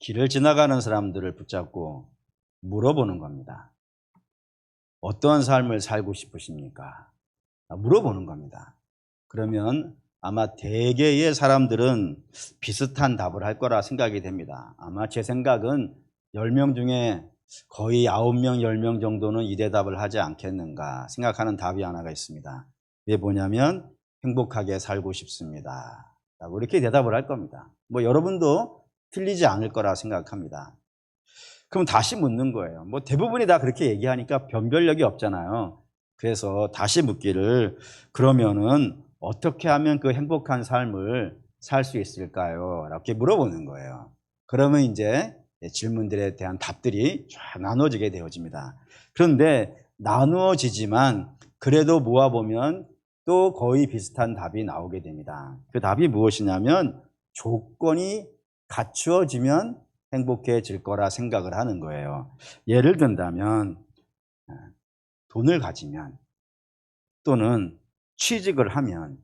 길을 지나가는 사람들을 붙잡고 물어보는 겁니다. 어떤 삶을 살고 싶으십니까? 아, 물어보는 겁니다. 그러면 아마 대개의 사람들은 비슷한 답을 할 거라 생각이 됩니다. 아마 제 생각은 10명 중에 거의 9명, 10명 정도는 이 대답을 하지 않겠는가 생각하는 답이 하나가 있습니다. 그게 뭐냐면 행복하게 살고 싶습니다. 라고 이렇게 대답을 할 겁니다. 뭐 여러분도 틀리지 않을 거라 생각합니다. 그럼 다시 묻는 거예요. 뭐 대부분이 다 그렇게 얘기하니까 변별력이 없잖아요. 그래서 다시 묻기를 그러면은 어떻게 하면 그 행복한 삶을 살 수 있을까요? 이렇게 물어보는 거예요. 그러면 이제 질문들에 대한 답들이 쫙 나눠지게 되어집니다. 그런데 나누어지지만 그래도 모아보면 또 거의 비슷한 답이 나오게 됩니다. 그 답이 무엇이냐면 조건이 갖추어지면 행복해질 거라 생각을 하는 거예요. 예를 든다면 어, 돈을 가지면 또는 취직을 하면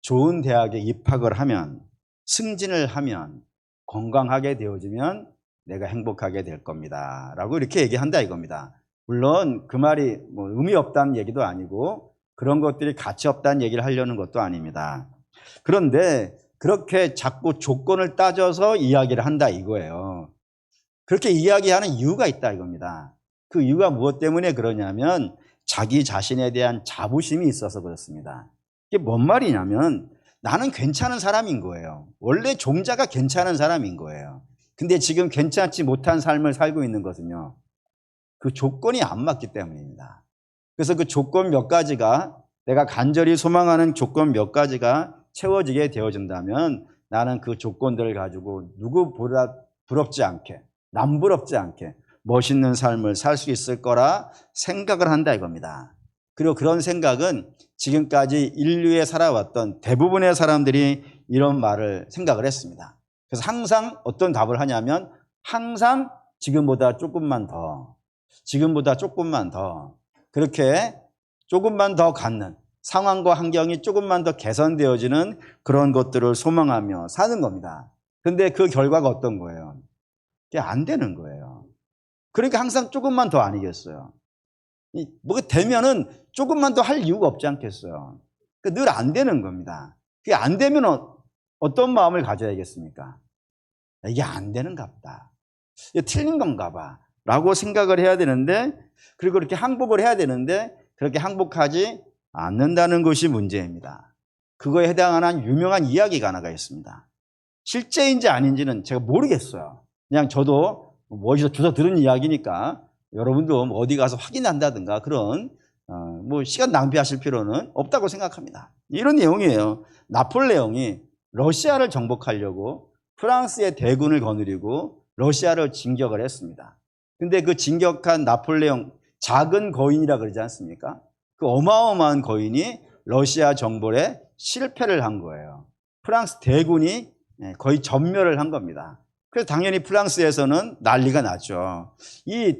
좋은 대학에 입학을 하면 승진을 하면 건강하게 되어지면 내가 행복하게 될 겁니다. 라고 이렇게 얘기한다 이겁니다. 물론 그 말이 뭐 의미 없다는 얘기도 아니고 그런 것들이 가치 없다는 얘기를 하려는 것도 아닙니다. 그런데 그렇게 자꾸 조건을 따져서 이야기를 한다 이거예요. 그렇게 이야기하는 이유가 있다 이겁니다. 그 이유가 무엇 때문에 그러냐면 자기 자신에 대한 자부심이 있어서 그렇습니다. 이게 뭔 말이냐면 나는 괜찮은 사람인 거예요. 원래 종자가 괜찮은 사람인 거예요. 근데 지금 괜찮지 못한 삶을 살고 있는 것은요. 그 조건이 안 맞기 때문입니다. 그래서 그 조건 몇 가지가 내가 간절히 소망하는 조건 몇 가지가 채워지게 되어진다면 나는 그 조건들을 가지고 누구보다 부럽지 않게 남부럽지 않게 멋있는 삶을 살 수 있을 거라 생각을 한다 이겁니다. 그리고 그런 생각은 지금까지 인류에 살아왔던 대부분의 사람들이 이런 말을 생각을 했습니다. 그래서 항상 어떤 답을 하냐면 항상 지금보다 조금만 더, 지금보다 조금만 더 그렇게 조금만 더 갖는 상황과 환경이 조금만 더 개선되어지는 그런 것들을 소망하며 사는 겁니다. 근데 그 결과가 어떤 거예요? 그게 안 되는 거예요. 그러니까 항상 조금만 더 아니겠어요. 뭐가 되면은 조금만 더 할 이유가 없지 않겠어요. 늘안 되는 겁니다. 그게 안 되면 어- 어떤 마음을 가져야겠습니까? 이게 안 되는가 보다. 이게 틀린 건가 봐. 라고 생각을 해야 되는데, 그리고 그렇게 항복을 해야 되는데, 그렇게 항복하지 않는다는 것이 문제입니다. 그거에 해당하는 유명한 이야기가 하나가 있습니다. 실제인지 아닌지는 제가 모르겠어요. 그냥 저도 뭐 어디서 주워 들은 이야기니까 여러분도 뭐 어디 가서 확인한다든가 그런 어, 뭐 시간 낭비하실 필요는 없다고 생각합니다. 이런 내용이에요. 나폴레옹이 러시아를 정복하려고 프랑스의 대군을 거느리고 러시아를 진격을 했습니다. 근데 그 진격한 나폴레옹 작은 거인이라 그러지 않습니까? 그 어마어마한 거인이 러시아 정벌에 실패를 한 거예요. 프랑스 대군이 예, 거의 전멸을 한 겁니다. 그래서 당연히 프랑스에서는 난리가 났죠. 이,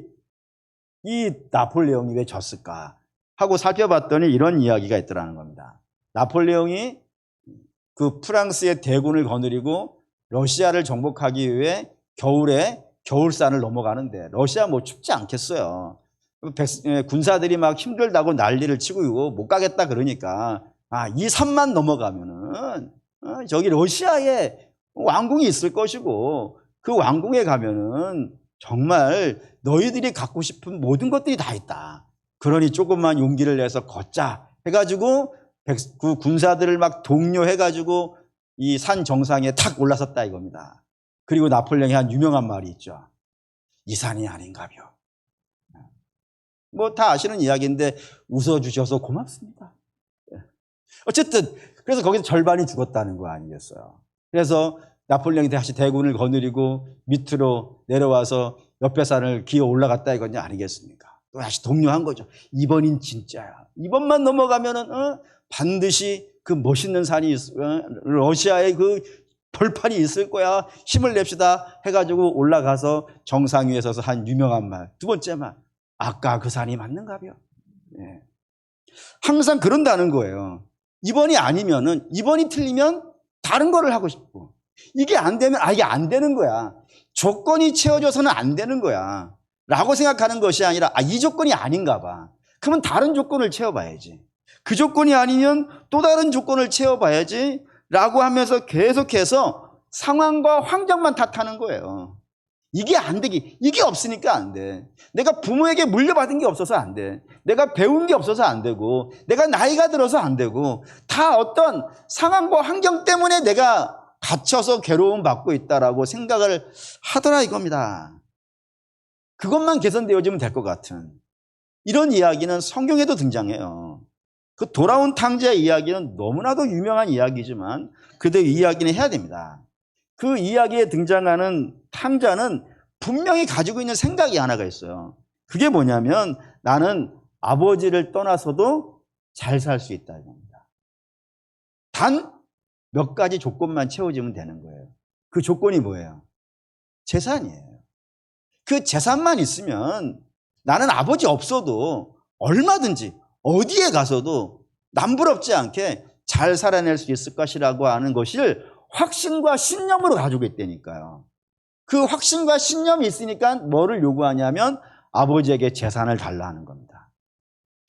이 나폴레옹이 왜 졌을까? 하고 살펴봤더니 이런 이야기가 있더라는 겁니다. 나폴레옹이 그 프랑스의 대군을 거느리고 러시아를 정복하기 위해 겨울에 겨울산을 넘어가는데 러시아 뭐 춥지 않겠어요. 백- 예, 군사들이 막 힘들다고 난리를 치고 이거 못 가겠다 그러니까 아, 이 산만 넘어가면은 어, 저기 러시아에 왕궁이 있을 것이고 그 왕궁에 가면은 정말 너희들이 갖고 싶은 모든 것들이 다 있다. 그러니 조금만 용기를 내서 걷자 해가지고 백- 그 군사들을 막 독려해가지고 이 산 정상에 탁 올라섰다 이겁니다. 그리고 나폴레옹이 한 유명한 말이 있죠. 이 산이 아닌가벼. 뭐 다 아시는 이야기인데 웃어주셔서 고맙습니다. 예. 어쨌든 그래서 거기서 절반이 죽었다는 거 아니겠어요. 그래서 나폴레옹이 다시 대군을 거느리고 밑으로 내려와서 옆에 산을 기어 올라갔다 이건 아니겠습니까? 또 다시 독려한 거죠. 이번인 진짜야. 이번만 넘어가면은 어? 반드시 그 멋있는 산이 있, 어? 러시아의 그 벌판이 있을 거야. 힘을 냅시다. 해가지고 올라가서 정상 위에 서서 한 유명한 말. 두 번째 말. 아까 그 산이 맞는가벼. 예. 항상 그런다는 거예요. 이번이 아니면은 이번이 틀리면 다른 거를 하고 싶고 이게 안 되면 아 이게 안 되는 거야. 조건이 채워져서는 안 되는 거야. 라고 생각하는 것이 아니라 아 이 조건이 아닌가 봐. 그러면 다른 조건을 채워봐야지. 그 조건이 아니면 또 다른 조건을 채워봐야지. 라고 하면서 계속해서 상황과 환경만 탓하는 거예요. 이게 안 되기, 이게 없으니까 안 돼. 내가 부모에게 물려받은 게 없어서 안 돼. 내가 배운 게 없어서 안 되고, 내가 나이가 들어서 안 되고, 다 어떤 상황과 환경 때문에 내가 갇혀서 괴로움 받고 있다라고 생각을 하더라 이겁니다. 그것만 개선되어지면 될 것 같은 이런 이야기는 성경에도 등장해요. 그 돌아온 탕자의 이야기는 너무나도 유명한 이야기지만 그대로 이야기는 해야 됩니다. 그 이야기에 등장하는 탕자는 분명히 가지고 있는 생각이 하나가 있어요. 그게 뭐냐면 나는 아버지를 떠나서도 잘 살 수 있다 이겁니다. 단 몇 가지 조건만 채워지면 되는 거예요. 그 조건이 뭐예요? 재산이에요. 그 재산만 있으면 나는 아버지 없어도 얼마든지 어디에 가서도 남부럽지 않게 잘 살아낼 수 있을 것이라고 하는 것을 확신과 신념으로 가지고 있다니까요. 그 확신과 신념이 있으니까 뭐를 요구하냐면 아버지에게 재산을 달라는 겁니다.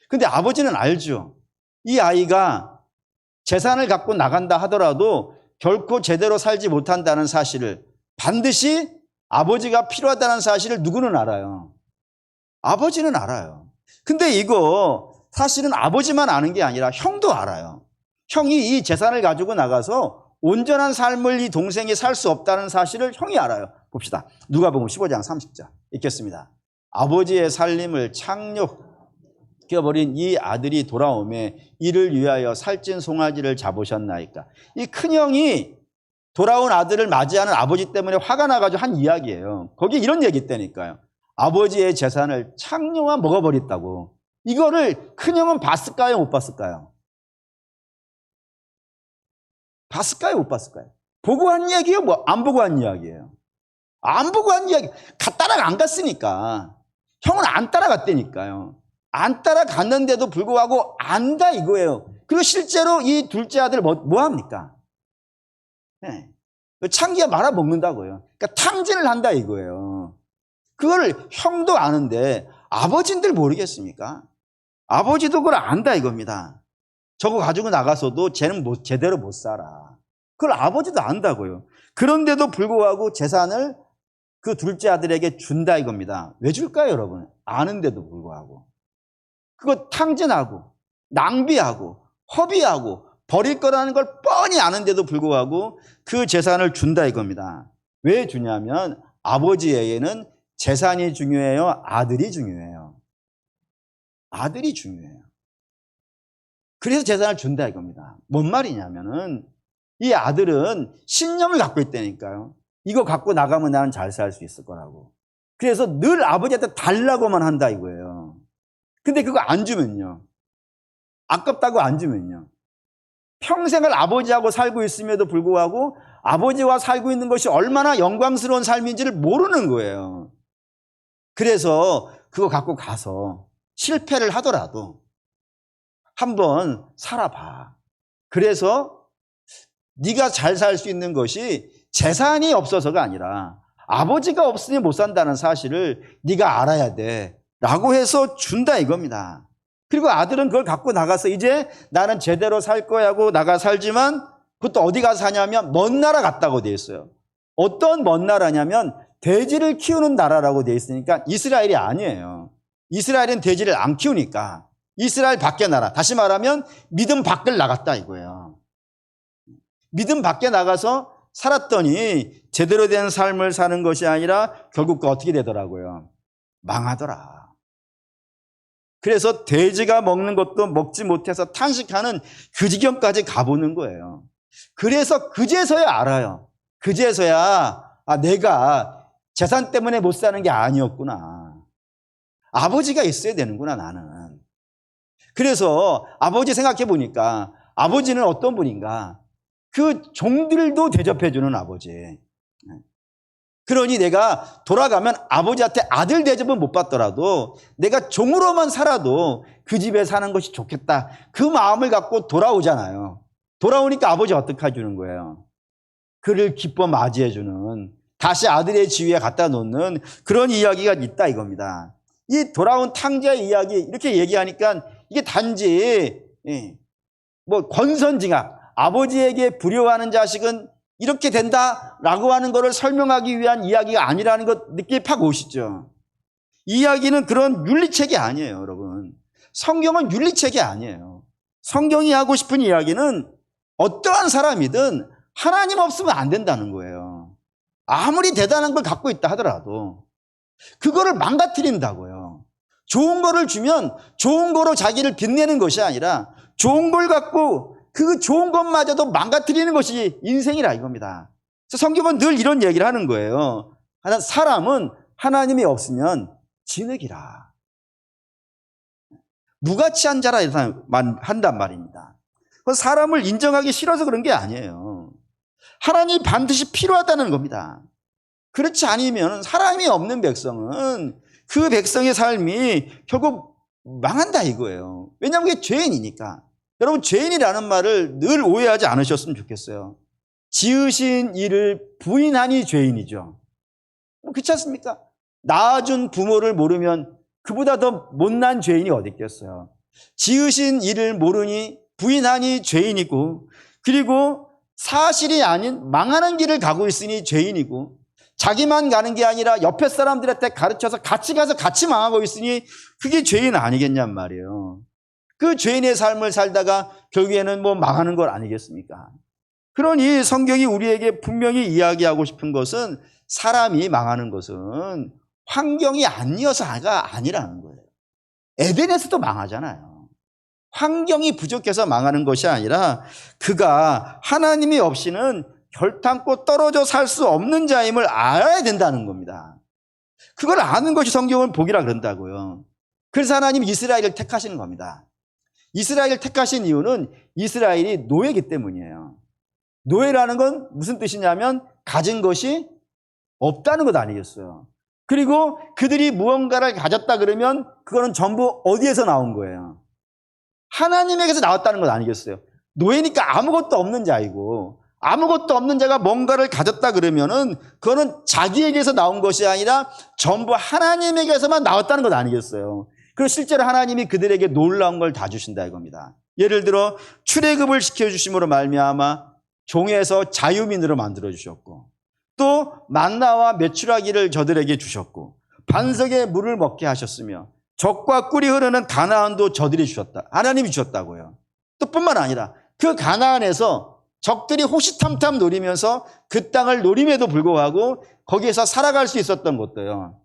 근데 아버지는 알죠. 이 아이가 재산을 갖고 나간다 하더라도 결코 제대로 살지 못한다는 사실을 반드시 아버지가 필요하다는 사실을 누구는 알아요? 아버지는 알아요. 근데 이거 사실은 아버지만 아는 게 아니라 형도 알아요. 형이 이 재산을 가지고 나가서 온전한 삶을 이 동생이 살 수 없다는 사실을 형이 알아요. 봅시다. 누가복음 15장 30절 읽겠습니다. 아버지의 살림을 착륙해버린 이 아들이 돌아오매 이를 위하여 살찐 송아지를 잡으셨나이까. 이 큰형이 돌아온 아들을 맞이하는 아버지 때문에 화가 나가지고 한 이야기예요. 거기에 이런 얘기 있다니까요. 아버지의 재산을 창녀가 먹어버렸다고. 이거를 큰형은 봤을까요? 못 봤을까요? 봤을까요? 못 봤을까요? 보고 한 이야기예요? 뭐 안 보고 한 이야기예요? 안 보고 한 이야기. 가 따라가 안 갔으니까. 형은 안 따라갔다니까요. 안 따라갔는데도 불구하고 안다 이거예요. 그리고 실제로 이 둘째 아들 뭐, 뭐 합니까? 네. 창기가 말아 먹는다고요. 그러니까 탕진을 한다 이거예요. 그걸 형도 아는데 아버지들 모르겠습니까? 아버지도 그걸 안다 이겁니다. 저거 가지고 나가서도 쟤는 못, 제대로 못 살아. 그걸 아버지도 안다고요. 그런데도 불구하고 재산을 그 둘째 아들에게 준다 이겁니다. 왜 줄까요, 여러분? 아는데도 불구하고. 그거 탕진하고, 낭비하고, 허비하고, 버릴 거라는 걸 뻔히 아는데도 불구하고 그 재산을 준다 이겁니다. 왜 주냐면 아버지에게는 재산이 중요해요? 아들이 중요해요? 아들이 중요해요. 그래서 재산을 준다 이겁니다. 뭔 말이냐면은 이 아들은 신념을 갖고 있다니까요. 이거 갖고 나가면 나는 잘 살 수 있을 거라고. 그래서 늘 아버지한테 달라고만 한다 이거예요. 근데 그거 안 주면요. 아깝다고 안 주면요. 평생을 아버지하고 살고 있음에도 불구하고 아버지와 살고 있는 것이 얼마나 영광스러운 삶인지를 모르는 거예요. 그래서 그거 갖고 가서 실패를 하더라도 한번 살아봐. 그래서 네가 잘 살 수 있는 것이 재산이 없어서가 아니라 아버지가 없으니 못 산다는 사실을 네가 알아야 돼. 라고 해서 준다 이겁니다. 그리고 아들은 그걸 갖고 나가서 이제 나는 제대로 살 거야 하고 나가 살지만 그것도 어디 가서 사냐면 먼 나라 갔다고 돼 있어요. 어떤 먼 나라냐면 돼지를 키우는 나라라고 돼 있으니까 이스라엘이 아니에요. 이스라엘은 돼지를 안 키우니까 이스라엘 밖에 나라. 다시 말하면 믿음 밖을 나갔다 이거예요. 믿음 밖에 나가서 살았더니 제대로 된 삶을 사는 것이 아니라 결국 그 어떻게 되더라고요. 망하더라. 그래서 돼지가 먹는 것도 먹지 못해서 탄식하는 그 지경까지 가보는 거예요. 그래서 그제서야 알아요. 그제서야 아 내가 재산 때문에 못 사는 게 아니었구나. 아버지가 있어야 되는구나 나는. 그래서 아버지 생각해 보니까 아버지는 어떤 분인가? 그 종들도 대접해주는 아버지. 그러니 내가 돌아가면 아버지한테 아들 대접은 못 받더라도 내가 종으로만 살아도 그 집에 사는 것이 좋겠다. 그 마음을 갖고 돌아오잖아요. 돌아오니까 아버지 어떻게 해주는 거예요? 그를 기뻐 맞이해주는 다시 아들의 지위에 갖다 놓는 그런 이야기가 있다 이겁니다. 이 돌아온 탕자의 이야기 이렇게 얘기하니까 이게 단지 예, 뭐 권선징악 아버지에게 불효하는 자식은 이렇게 된다라고 하는 것을 설명하기 위한 이야기가 아니라는 것 느낌이 팍 오시죠. 이야기는 그런 윤리책이 아니에요, 여러분. 성경은 윤리책이 아니에요. 성경이 하고 싶은 이야기는 어떠한 사람이든 하나님 없으면 안 된다는 거예요. 아무리 대단한 걸 갖고 있다 하더라도 그거를 망가뜨린다고요. 좋은 거를 주면 좋은 거로 자기를 빛내는 것이 아니라 좋은 걸 갖고 그 좋은 것마저도 망가뜨리는 것이 인생이라 이겁니다. 그래서 성경은 늘 이런 얘기를 하는 거예요. 사람은 하나님이 없으면 진흙이라. 무가치한 자라 한단 말입니다. 그 사람을 인정하기 싫어서 그런 게 아니에요. 하나님이 반드시 필요하다는 겁니다. 그렇지 않으면 사람이 없는 백성은 그 백성의 삶이 결국 망한다 이거예요. 왜냐하면 그게 죄인이니까. 여러분 죄인이라는 말을 늘 오해하지 않으셨으면 좋겠어요. 지으신 일을 부인하니 죄인이죠. 뭐 그렇지 않습니까? 낳아준 부모를 모르면 그보다 더 못난 죄인이 어디 있겠어요. 지으신 일을 모르니 부인하니 죄인이고 그리고 사실이 아닌 망하는 길을 가고 있으니 죄인이고 자기만 가는 게 아니라 옆에 사람들한테 가르쳐서 같이 가서 같이 망하고 있으니 그게 죄인 아니겠냔 말이에요. 그 죄인의 삶을 살다가 결국에는 뭐 망하는 걸 아니겠습니까? 그러니 성경이 우리에게 분명히 이야기하고 싶은 것은 사람이 망하는 것은 환경이 아니어서가 아니라는 거예요. 에덴에서도 망하잖아요. 환경이 부족해서 망하는 것이 아니라 그가 하나님이 없이는 결탄코 떨어져 살 수 없는 자임을 알아야 된다는 겁니다. 그걸 아는 것이 성경을 복이라 그런다고요. 그래서 하나님 이스라엘을 택하시는 겁니다. 이스라엘을 택하신 이유는 이스라엘이 노예이기 때문이에요. 노예라는 건 무슨 뜻이냐면 가진 것이 없다는 것 아니겠어요. 그리고 그들이 무언가를 가졌다 그러면 그거는 전부 어디에서 나온 거예요? 하나님에게서 나왔다는 것 아니겠어요? 노예니까 아무것도 없는 자이고 아무것도 없는 자가 뭔가를 가졌다 그러면은 그거는 자기에게서 나온 것이 아니라 전부 하나님에게서만 나왔다는 것 아니겠어요? 그리고 실제로 하나님이 그들에게 놀라운 걸 다 주신다 이겁니다. 예를 들어 출애굽을 시켜 주심으로 말미암아 종에서 자유민으로 만들어 주셨고 또 만나와 메추라기를 저들에게 주셨고 반석에 물을 먹게 하셨으며 적과 꿀이 흐르는 가나안도 저들이 주셨다. 하나님이 주셨다고요. 또 뿐만 아니라 그 가나안에서 적들이 호시탐탐 노리면서 그 땅을 노림에도 불구하고 거기에서 살아갈 수 있었던 것도요.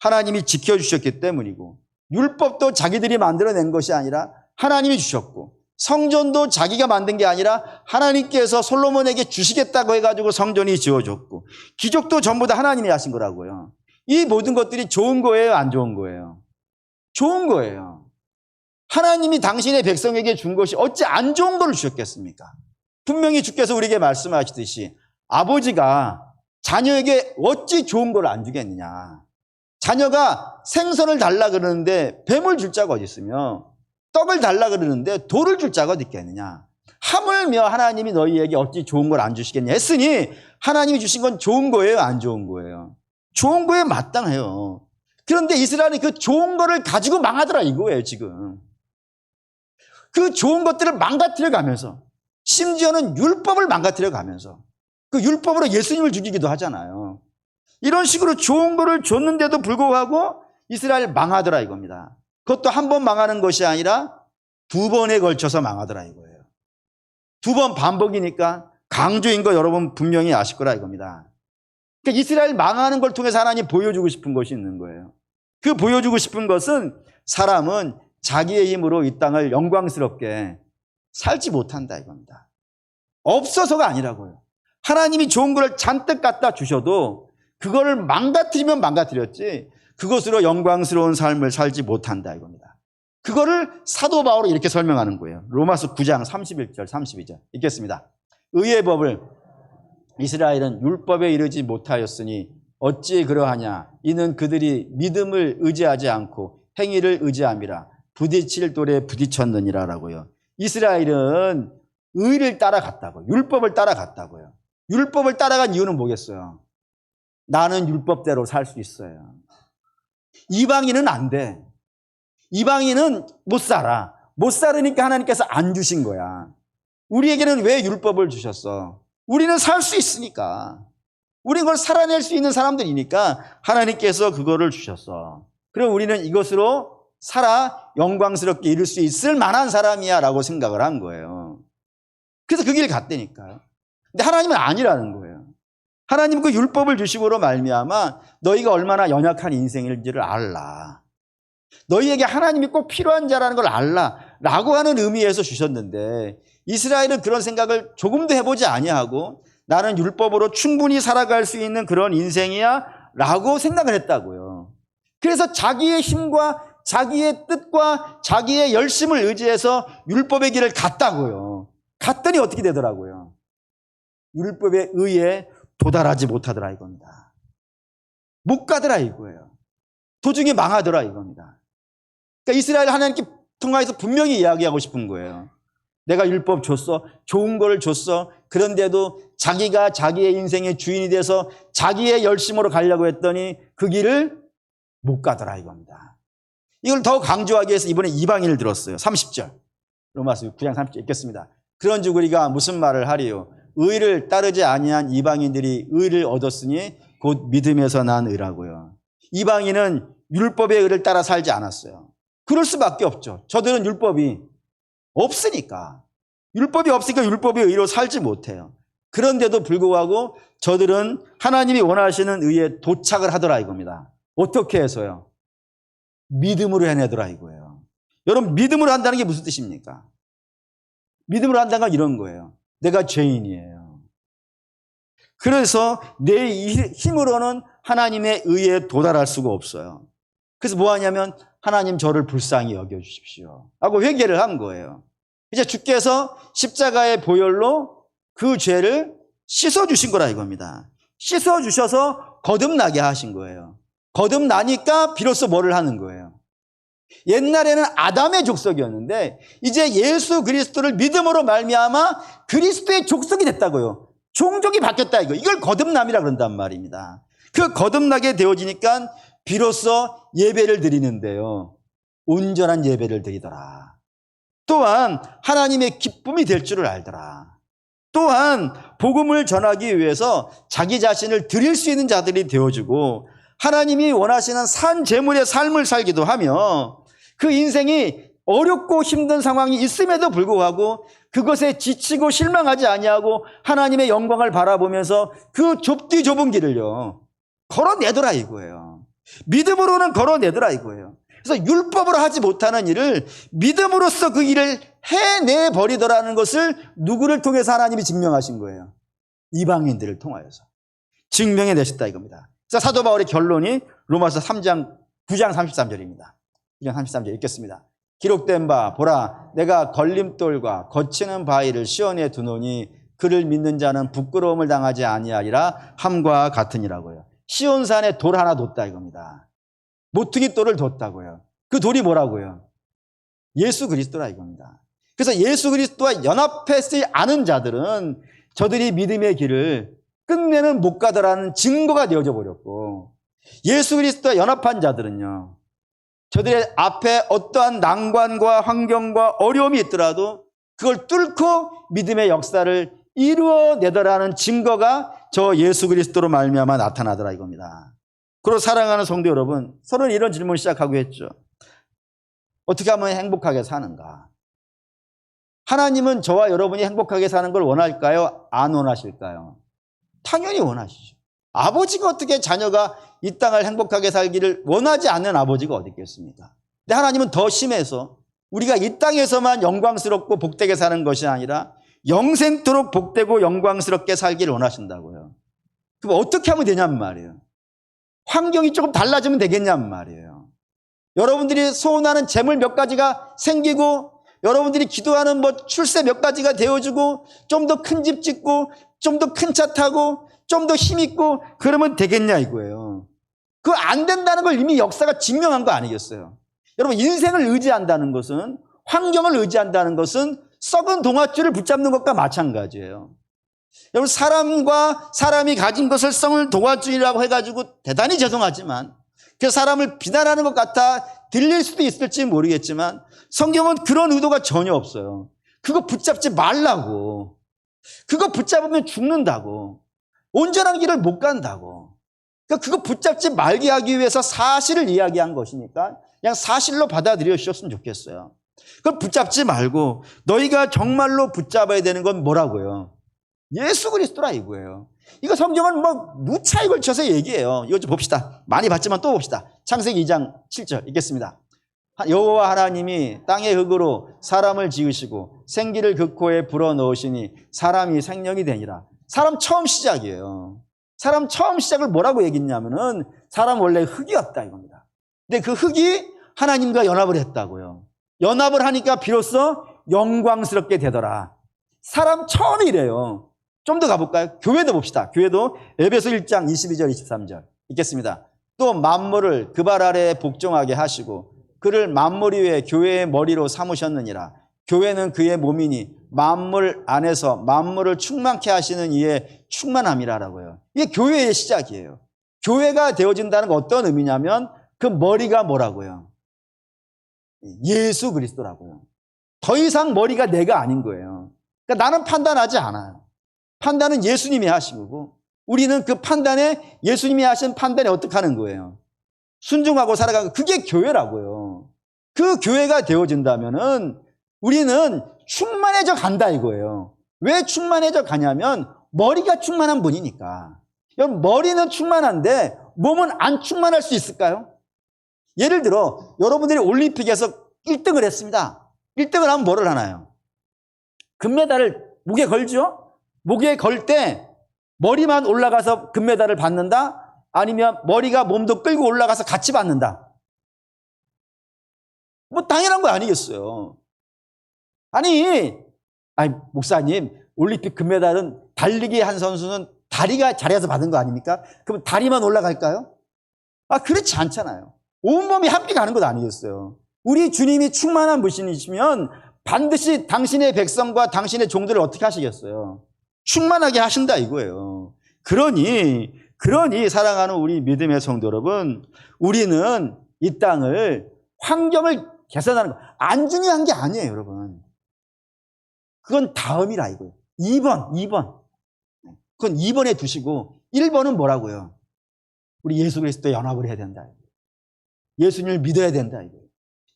하나님이 지켜주셨기 때문이고 율법도 자기들이 만들어낸 것이 아니라 하나님이 주셨고 성전도 자기가 만든 게 아니라 하나님께서 솔로몬에게 주시겠다고 해가지고 성전이 지어졌고 기적도 전부 다 하나님이 하신 거라고요. 이 모든 것들이 좋은 거예요, 안 좋은 거예요? 좋은 거예요. 하나님이 당신의 백성에게 준 것이 어찌 안 좋은 걸 주셨겠습니까? 분명히 주께서 우리에게 말씀하시듯이 아버지가 자녀에게 어찌 좋은 걸 안 주겠느냐. 자녀가 생선을 달라 그러는데 뱀을 줄 자가 어디 있으며 떡을 달라 그러는데 돌을 줄 자가 어디 있겠느냐. 하물며 하나님이 너희에게 어찌 좋은 걸 안 주시겠냐 했으니 하나님이 주신 건 좋은 거예요, 안 좋은 거예요? 좋은 거에 마땅해요. 그런데 이스라엘이 그 좋은 거를 가지고 망하더라 이거예요, 지금. 그 좋은 것들을 망가뜨려 가면서 심지어는 율법을 망가뜨려 가면서 그 율법으로 예수님을 죽이기도 하잖아요. 이런 식으로 좋은 거를 줬는데도 불구하고 이스라엘 망하더라 이겁니다. 그것도 한 번 망하는 것이 아니라 두 번에 걸쳐서 망하더라 이거예요. 두 번 반복이니까 강조인 거 여러분 분명히 아실 거라 이겁니다. 그러니까 이스라엘 망하는 걸 통해서 하나님 보여주고 싶은 것이 있는 거예요. 그 보여주고 싶은 것은 사람은 자기의 힘으로 이 땅을 영광스럽게 살지 못한다 이겁니다. 없어서가 아니라고요. 하나님이 좋은 걸 잔뜩 갖다 주셔도 그거를 망가뜨리면 망가뜨렸지 그것으로 영광스러운 삶을 살지 못한다 이겁니다. 그거를 사도 바울이 이렇게 설명하는 거예요. 로마서 9장 31절 32절 읽겠습니다. 의의 법을 이스라엘은 율법에 이르지 못하였으니 어찌 그러하냐 이는 그들이 믿음을 의지하지 않고 행위를 의지함이라 부딪힐 돌에 부딪혔느니라라고요. 이스라엘은 의를 따라갔다고 율법을 따라갔다고요. 율법을 따라간 이유는 뭐겠어요? 나는 율법대로 살 수 있어요. 이방인은 안 돼. 이방인은 못 살아. 못 살으니까 하나님께서 안 주신 거야. 우리에게는 왜 율법을 주셨어? 우리는 살 수 있으니까. 우리 그걸 살아낼 수 있는 사람들이니까 하나님께서 그거를 주셨어. 그럼 우리는 이것으로 살아 영광스럽게 이룰 수 있을 만한 사람이야 라고 생각을 한 거예요. 그래서 그 길 갔다니까요. 근데 하나님은 아니라는 거예요. 하나님 그 율법을 주심으로 말미암아 너희가 얼마나 연약한 인생인지를 알라. 너희에게 하나님이 꼭 필요한 자라는 걸 알라. 라고 하는 의미에서 주셨는데 이스라엘은 그런 생각을 조금도 해보지 아니하고 나는 율법으로 충분히 살아갈 수 있는 그런 인생이야 라고 생각을 했다고요. 그래서 자기의 힘과 자기의 뜻과 자기의 열심을 의지해서 율법의 길을 갔다고요. 갔더니 어떻게 되더라고요. 율법에 의해 도달하지 못하더라 이겁니다. 못 가더라 이거예요. 도중에 망하더라 이겁니다. 그러니까 이스라엘 하나님께 통하여서 분명히 이야기하고 싶은 거예요. 내가 율법 줬어. 좋은 거를 줬어. 그런데도 자기가 자기의 인생의 주인이 돼서 자기의 열심으로 가려고 했더니 그 길을 못 가더라 이겁니다. 이걸 더 강조하기 위해서 이번에 이방인을 들었어요. 30절. 로마서 9장 30절 읽겠습니다. 그런즉 우리가 무슨 말을 하리요? 의를 따르지 아니한 이방인들이 의를 얻었으니 곧 믿음에서 난 의라고요. 이방인은 율법의 의를 따라 살지 않았어요. 그럴 수밖에 없죠. 저들은 율법이 없으니까. 율법이 없으니까 율법의 의로 살지 못해요. 그런데도 불구하고 저들은 하나님이 원하시는 의에 도착을 하더라 이겁니다. 어떻게 해서요? 믿음으로 해내더라 이거예요. 여러분 믿음으로 한다는 게 무슨 뜻입니까? 믿음으로 한다는 건 이런 거예요. 내가 죄인이에요. 그래서 내 힘으로는 하나님의 의에 도달할 수가 없어요. 그래서 뭐 하냐면 하나님 저를 불쌍히 여겨 주십시오. 하고 회개를 한 거예요. 이제 주께서 십자가의 보혈로 그 죄를 씻어 주신 거라 이겁니다. 씻어 주셔서 거듭나게 하신 거예요. 거듭나니까 비로소 뭐를 하는 거예요. 옛날에는 아담의 족속이었는데 이제 예수 그리스도를 믿음으로 말미암아 그리스도의 족속이 됐다고요. 종족이 바뀌었다 이거. 이걸 거듭남이라 그런단 말입니다. 그 거듭나게 되어지니까 비로소 예배를 드리는데요. 온전한 예배를 드리더라. 또한 하나님의 기쁨이 될 줄을 알더라. 또한 복음을 전하기 위해서 자기 자신을 드릴 수 있는 자들이 되어주고 하나님이 원하시는 산 제물의 삶을 살기도 하며 그 인생이 어렵고 힘든 상황이 있음에도 불구하고 그것에 지치고 실망하지 아니하고 하나님의 영광을 바라보면서 그 좁디 좁은 길을요 걸어내더라 이거예요. 믿음으로는 걸어내더라 이거예요. 그래서 율법으로 하지 못하는 일을 믿음으로써 그 일을 해내 버리더라는 것을 누구를 통해서 하나님이 증명하신 거예요. 이방인들을 통하여서 증명해 내셨다 이겁니다. 자, 사도 바울의 결론이 로마서 3장 9장 33절입니다. 9장 33절 읽겠습니다. 기록된 바 보라 내가 걸림돌과 거치는 바위를 시원해 두노니 그를 믿는 자는 부끄러움을 당하지 아니하리라 함과 같으니라고요. 시온산에 돌 하나 뒀다 이겁니다. 모퉁이 돌을 뒀다고요. 그 돌이 뭐라고요? 예수 그리스도라 이겁니다. 그래서 예수 그리스도와 연합했지 않은 자들은 저들이 믿음의 길을 끝내는 못 가더라는 증거가 되어져 버렸고 예수 그리스도와 연합한 자들은요. 저들의 앞에 어떠한 난관과 환경과 어려움이 있더라도 그걸 뚫고 믿음의 역사를 이루어내더라는 증거가 저 예수 그리스도로 말미암아 나타나더라 이겁니다. 그리고 사랑하는 성도 여러분, 서로는 이런 질문 시작하고 했죠. 어떻게 하면 행복하게 사는가? 하나님은 저와 여러분이 행복하게 사는 걸 원할까요? 안 원하실까요? 당연히 원하시죠. 아버지가 어떻게 자녀가 이 땅을 행복하게 살기를 원하지 않는 아버지가 어디 있겠습니까? 근데 하나님은 더 심해서 우리가 이 땅에서만 영광스럽고 복되게 사는 것이 아니라 영생토록 복되고 영광스럽게 살기를 원하신다고요. 그럼 어떻게 하면 되냔 말이에요. 환경이 조금 달라지면 되겠냔 말이에요. 여러분들이 소원하는 재물 몇 가지가 생기고 여러분들이 기도하는 뭐 출세 몇 가지가 되어주고 좀 더 큰 집 짓고 좀 더 큰 차 타고 좀 더 힘 있고 그러면 되겠냐 이거예요. 그거 안 된다는 걸 이미 역사가 증명한 거 아니겠어요? 여러분 인생을 의지한다는 것은 환경을 의지한다는 것은 썩은 동아줄을 붙잡는 것과 마찬가지예요. 여러분 사람과 사람이 가진 것을 성을 도와주려고 해가지고 대단히 죄송하지만 그 사람을 비난하는 것 같아 들릴 수도 있을지 모르겠지만 성경은 그런 의도가 전혀 없어요. 그거 붙잡지 말라고. 그거 붙잡으면 죽는다고. 온전한 길을 못 간다고. 그러니까 그거 붙잡지 말게 하기 위해서 사실을 이야기한 것이니까 그냥 사실로 받아들여 주셨으면 좋겠어요. 그걸 붙잡지 말고 너희가 정말로 붙잡아야 되는 건 뭐라고요? 예수 그리스도라 이거예요. 이거 성경은 뭐 누차에 걸쳐서 얘기해요. 이거 좀 봅시다. 많이 봤지만 또 봅시다. 창세기 2장 7절 읽겠습니다. 여호와 하나님이 땅의 흙으로 사람을 지으시고 생기를 그 코에 불어 넣으시니 사람이 생명이 되니라. 사람 처음 시작이에요. 사람 처음 시작을 뭐라고 얘기했냐면은 사람 원래 흙이었다 이겁니다. 근데 그 흙이 하나님과 연합을 했다고요. 연합을 하니까 비로소 영광스럽게 되더라. 사람 처음에 이래요. 좀 더 가볼까요? 교회도 봅시다. 교회도 에베소 1장 22절 23절 읽겠습니다. 또 만물을 그 발 아래에 복종하게 하시고 그를 만물 위에 교회의 머리로 삼으셨느니라. 교회는 그의 몸이니 만물 안에서 만물을 충만케 하시는 이의 충만함이라라고요. 이게 교회의 시작이에요. 교회가 되어진다는 건 어떤 의미냐면 그 머리가 뭐라고요? 예수 그리스도라고요. 더 이상 머리가 내가 아닌 거예요. 그러니까 나는 판단하지 않아요. 판단은 예수님이 하신 거고 우리는 그 판단에 예수님이 하신 판단에 어떻게 하는 거예요? 순종하고 살아가고 그게 교회라고요. 그 교회가 되어진다면은 우리는 충만해져 간다 이거예요. 왜 충만해져 가냐면 머리가 충만한 분이니까. 여러분 머리는 충만한데 몸은 안 충만할 수 있을까요? 예를 들어 여러분들이 올림픽에서 1등을 했습니다. 1등을 하면 뭐를 하나요? 금메달을 목에 걸죠? 목에 걸 때 머리만 올라가서 금메달을 받는다? 아니면 머리가 몸도 끌고 올라가서 같이 받는다? 뭐 당연한 거 아니겠어요. 아니, 아니 목사님 올림픽 금메달은 달리기 한 선수는 다리가 잘해서 받은 거 아닙니까? 그럼 다리만 올라갈까요? 아 그렇지 않잖아요. 온몸이 함께 가는 것 아니겠어요. 우리 주님이 충만한 분이시면 반드시 당신의 백성과 당신의 종들을 어떻게 하시겠어요? 충만하게 하신다 이거예요. 그러니 그러니 사랑하는 우리 믿음의 성도 여러분, 우리는 이 땅을 환경을 개선하는 거 안 중요한 게 아니에요, 여러분. 그건 다음이라 이거예요. 2번, 2번. 그건 2번에 두시고 1번은 뭐라고요? 우리 예수 그리스도에 연합을 해야 된다. 예수님을 믿어야 된다.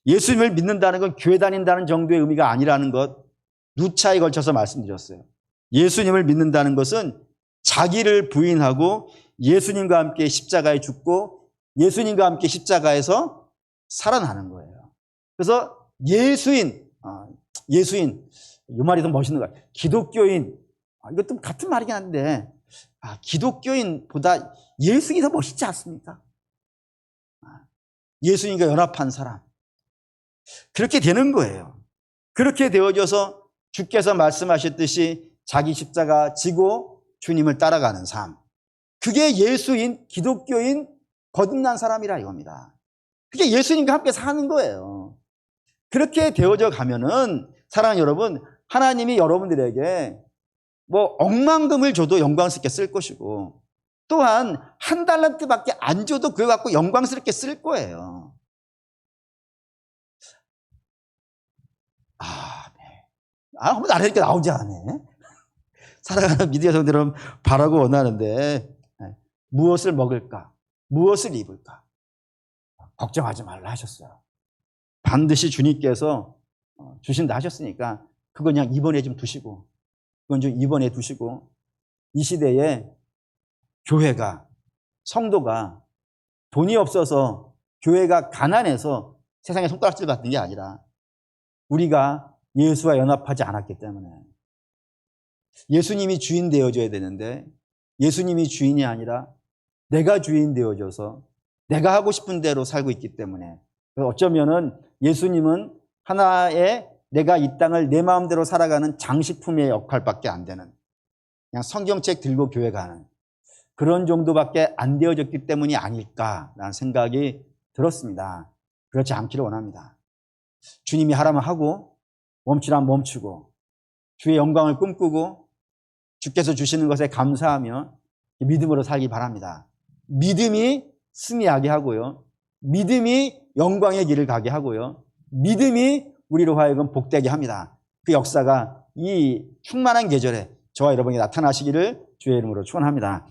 예수님을 믿는다는 건 교회 다닌다는 정도의 의미가 아니라는 것 누차에 걸쳐서 말씀드렸어요. 예수님을 믿는다는 것은 자기를 부인하고 예수님과 함께 십자가에 죽고 예수님과 함께 십자가에서 살아나는 거예요. 그래서 예수인, 아, 예수인, 이 말이 더 멋있는 거야. 기독교인, 아, 이것도 같은 말이긴 한데, 아, 기독교인보다 예수인이 더 멋있지 않습니까? 아, 예수님과 연합한 사람. 그렇게 되는 거예요. 그렇게 되어져서 주께서 말씀하셨듯이 자기 십자가 지고 주님을 따라가는 삶. 그게 예수인, 기독교인, 거듭난 사람이라 이겁니다. 그게 예수님과 함께 사는 거예요. 그렇게 되어져 가면은, 사랑하는 여러분, 하나님이 여러분들에게 뭐 억만금을 줘도 영광스럽게 쓸 것이고, 또한 한 달란트밖에 안 줘도 그거 갖고 영광스럽게 쓸 거예요. 아, 네. 아, 한번 안 하니까 나오지 않네. 사랑하는 미디어 성들은 바라고 원하는데, 네. 무엇을 먹을까? 무엇을 입을까? 걱정하지 말라 하셨어요. 반드시 주님께서 어, 주신다 하셨으니까, 그건 그냥 이번에 좀 두시고, 그건 좀 이번에 두시고, 이 시대에 교회가, 성도가 돈이 없어서 교회가 가난해서 세상에 손가락질 받는 게 아니라 우리가 예수와 연합하지 않았기 때문에. 예수님이 주인 되어줘야 되는데 예수님이 주인이 아니라 내가 주인 되어줘서 내가 하고 싶은 대로 살고 있기 때문에. 어쩌면은 예수님은 하나의 내가 이 땅을 내 마음대로 살아가는 장식품의 역할밖에 안 되는 그냥 성경책 들고 교회 가는 그런 정도밖에 안 되어졌기 때문이 아닐까라는 생각이 들었습니다. 그렇지 않기를 원합니다. 주님이 하라면 하고 멈추라면 멈추고 주의 영광을 꿈꾸고 주께서 주시는 것에 감사하며 믿음으로 살기 바랍니다. 믿음이 승리하게 하고요. 믿음이 영광의 길을 가게 하고요. 믿음이 우리로 하여금 복되게 합니다. 그 역사가 이 충만한 계절에 저와 여러분이 나타나시기를 주의 이름으로 축원합니다.